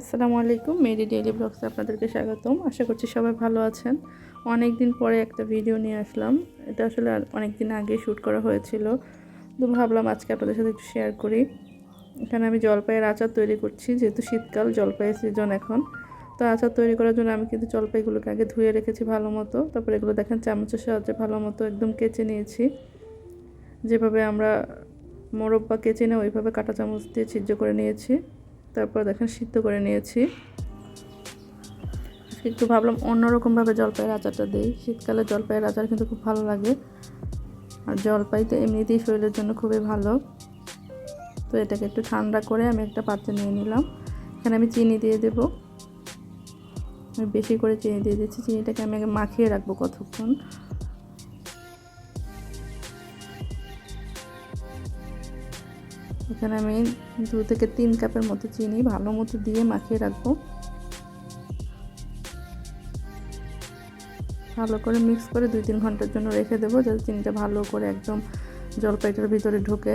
আসসালামু আলাইকুম, Mary daily ব্লগসে আপনাদেরকে স্বাগতম। আশা করছি সবাই ভালো আছেন। অনেক দিন পরে একটা ভিডিও নিয়ে আসলাম। এটা আসলে অনেক দিন আগে শ্যুট করা হয়েছিল। তো ভাবলাম আজকে আপনাদের সাথে একটু শেয়ার করি। এখানে আমি জলপাইয়ের আচার তৈরি করছি, যেহেতু শীতকাল, জলপাইয়ের সিজন এখন। তো আচার তৈরি করার জন্য আমি কিন্তু জলপাইগুলোকে আগে ধুয়ে রেখেছি ভালো মতো। তারপর এগুলো দেখেন, চামচের সাহায্যে ভালো মতো একদম কেচে নিয়েছি। যেভাবে আমরা মোরব্বা কেচে নেই ওইভাবে কাঁটা চামচ দিয়ে ছিদ্র করে নিয়েছি। তারপর দেখেন সিদ্ধ করে নিয়েছি। একটু ভাবলাম অন্যরকমভাবে জলপাইয়ের আচারটা দিই। শীতকালে জলপাইয়ের আচার কিন্তু খুব ভালো লাগে। আর জলপাই তো এমনিতেই শরীরের জন্য খুবই ভালো। তো এটাকে একটু ঠান্ডা করে আমি একটা পাত্রে নিয়ে নিলাম। এখানে আমি চিনি দিয়ে দেবো। আমি বেশি করে চিনি দিয়ে দিচ্ছি। চিনিটাকে আমি আগে মাখিয়ে রাখব কতক্ষণ। এখানে আমি দু থেকে তিন কাপের মতো চিনি ভালো মতো দিয়ে মাখিয়ে রাখব। ভালো করে মিক্স করে দুই তিন ঘণ্টার জন্য রেখে দেবো যাতে চিনিটা ভালো করে একদম জলপাইটার ভিতরে ঢোকে।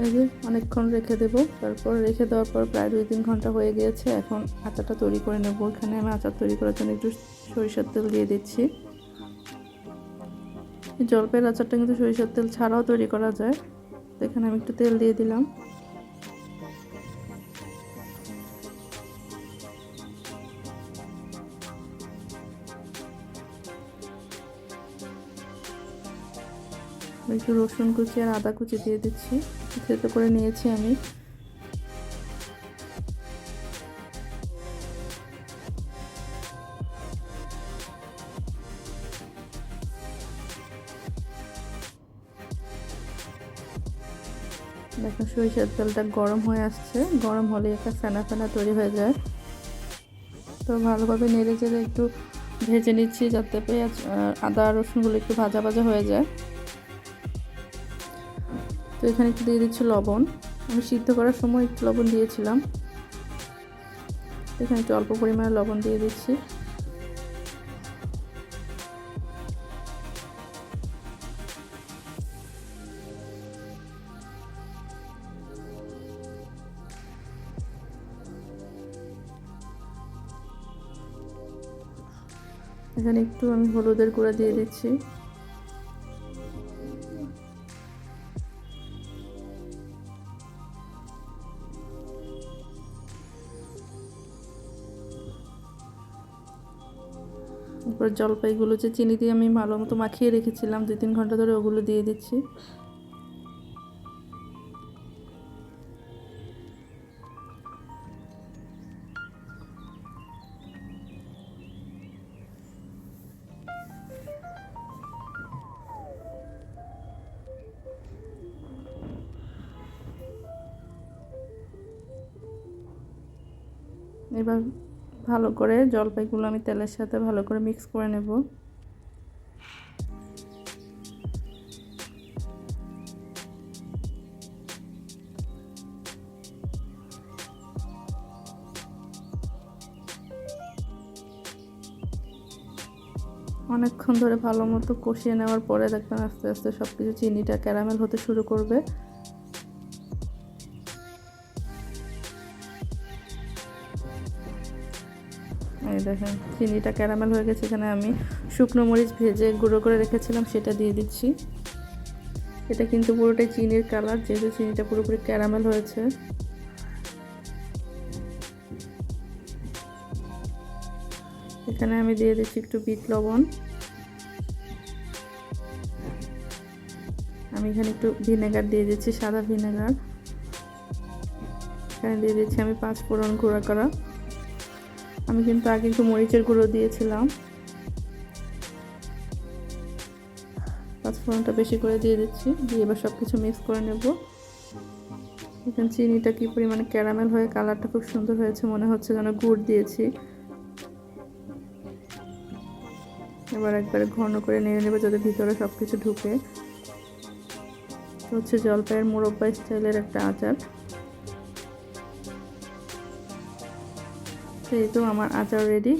এই অনেকক্ষণ রেখে দেবো। তারপর রেখে দেওয়ার পর প্রায় দুই তিন ঘণ্টা হয়ে গিয়েছে। এখন আচারটা তৈরি করে নেব। এখানে আমি আচার তৈরি করার জন্য একটু সরিষার তেল দিয়ে দিচ্ছি। জলপাইয়ের আচারটা কিন্তু সরিষার তেল ছাড়াও তৈরি করা যায়। তো এখানে আমি একটু তেল দিয়ে দিলাম। একটু রসুন কুচি আর আদা কুচি দিয়ে দিচ্ছি। থেতো করে নিয়েছি আমি। দেখো সরিষার তেলটা গরম হয়ে আসছে। গরম হলে একটা ফেনা ফেনা তৈরি হয়ে যায়। তো ভালোভাবে নেড়ে চেড়ে একটু ভেজে নিচ্ছি যাতে পেঁয়াজ আদা রসুনগুলো একটু ভাজা ভাজা হয়ে যায়। তো এখানে একটু দিয়ে দিচ্ছি লবণ। আমি সিদ্ধ করার সময় একটু লবণ দিয়েছিলাম। এখানে একটু অল্প পরিমাণে লবণ দিয়ে দিচ্ছি। এখানে একটু আমি হলুদের গুঁড়া দিয়ে দিচ্ছি। তারপর জলপাইগুলো যে চিনি দিয়ে আমি ভালো মতো মাখিয়ে রেখেছিলাম, দুই তিন ঘণ্টা ধরে ওগুলো দিয়ে দিচ্ছি। এবার ভালো করে জলপাইগুলো আমি তেলের সাথে ভালো করে মিক্স করে নেব। অনেকক্ষণ ধরে ভালো মতো কষিয়ে নেওয়ার পরে দেখবেন আস্তে আস্তে সব কিছু চিনিটা ক্যারামেল হতে শুরু করবে। এই দেখেন, চিনিটা ক্যারামেল হয়ে গেছে, এখানে আমি শুকনো মরিচ ভেজে গুঁড়ো করে রেখেছিলাম, সেটা দিয়ে দিচ্ছি। এটা কিন্তু পুরোটাই চিনির কালার, যেহেতু চিনিটা পুরোপুরি ক্যারামেল হয়েছে। এখানে আমি দিয়ে দিচ্ছি একটু বিট লবণ। আমি এখানে একটু ভিনেগার দিয়ে দিচ্ছি, সাদা ভিনেগার। এখানে দিয়ে দিচ্ছি আমি পাঁচ ফোড়ন গুঁড়া করা। আমি কিন্তু আগে একটু মরিচের গুঁড়ো দিয়েছিলাম। পাঁচফোড়নটা বেশি করে দিয়ে দিচ্ছি, দিয়ে এবার সব কিছু মিক্স করে নেব। এখানে চিনিটা কী পরিমাণে ক্যারামেল হয়ে কালারটা খুব সুন্দর হয়েছে, মনে হচ্ছে যেন গুড় দিয়েছি। এবার একবারে ঘন করে নেড়ে নেবে যাতে ভিতরে সব কিছু ঢুকে হচ্ছে জলপাইয়ের মোরব্বা স্টাইলের একটা আচার। এই তো আমার আচার রেডি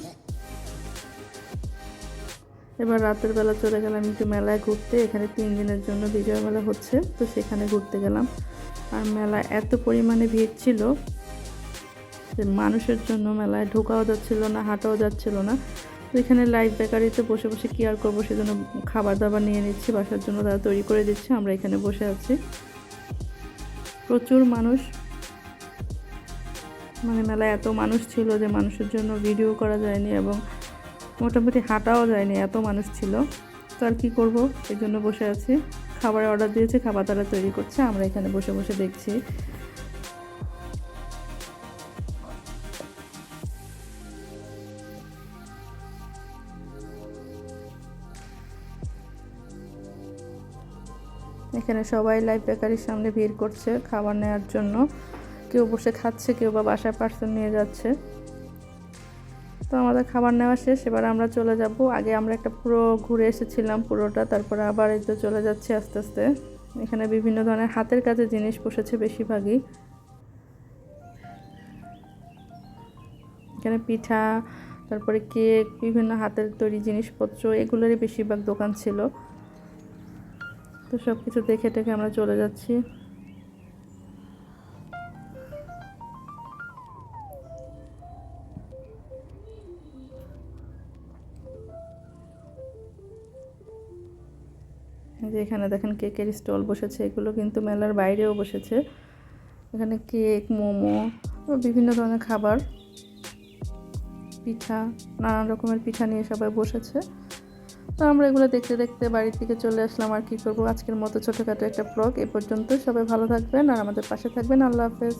এবার রাতের বেলা চলে গেলাম একটু মেলায় ঘুরতে, এখানে তিন দিনের জন্য বিজয় মেলা হচ্ছে, তো সেখানে ঘুরতে গেলাম। আর মেলা এত পরিমাণে ভিড় ছিল যে মানুষের জন্য মেলায় ঢোকাও যাচ্ছিল না, হাঁটাও যাচ্ছিল না। তো এখানে লাইভ বেকারিতে বসে বসে কী আর করব সেজন্য খাবার দাবার নিয়ে নিচ্ছি, বাসার জন্য তারা তৈরি করে দিচ্ছে, আমরা এখানে বসে আছি। প্রচুর মানুষ। মানে মেলায় এত মানুষ ছিল যে মানুষের জন্য ভিডিও করা যায়নি এবং মোটামুটি হাঁটাও যায়নি, এত মানুষ ছিল। তো আর কী করব? এই জন্য বসে আছি। খাবারের অর্ডার দিয়েছি, খাবার তারা তৈরি করছে, আমরা এখানে বসে বসে দেখছি। এখানে সবাই লাইভ বেকারির সামনে ভিড় করছে খাবার নেওয়ার জন্য। কেউ বসে খাচ্ছে, কেউ বা বাসায় পার্সেল নিয়ে যাচ্ছে। তো আমাদের খাবার নেওয়া শেষ, এবার আমরা চলে যাব। আগে আমরা একটা পুরো ঘুরে এসেছিলাম পুরোটা, তারপরে আবার এই তো চলে যাচ্ছি আস্তে আস্তে। এখানে বিভিন্ন ধরনের হাতের কাজে জিনিস বসেছে বেশিরভাগই। এখানে পিঠা, তারপরে কেক, বিভিন্ন হাতের তৈরি জিনিসপত্র, এগুলোরই বেশিরভাগ দোকান ছিল। তো সব কিছু দেখে টেখে আমরা চলে যাচ্ছি। যে এখানে দেখেন কেকের স্টল বসেছে, এগুলো কিন্তু মেলার বাইরেও বসেছে। এখানে কেক, মোমো বিভিন্ন ধরনের খাবার, পিঠা, নানান রকমের পিঠা নিয়ে সবাই বসেছে। তো আমরা এগুলো দেখতে দেখতে বাড়ির থেকে চলে আসলাম আর কী করব। আজকের মতো ছোটোখাটো একটা ব্লগ এ পর্যন্ত সবাই ভালো থাকবেন আর আমাদের পাশে থাকবেন। আল্লাহ হাফেজ।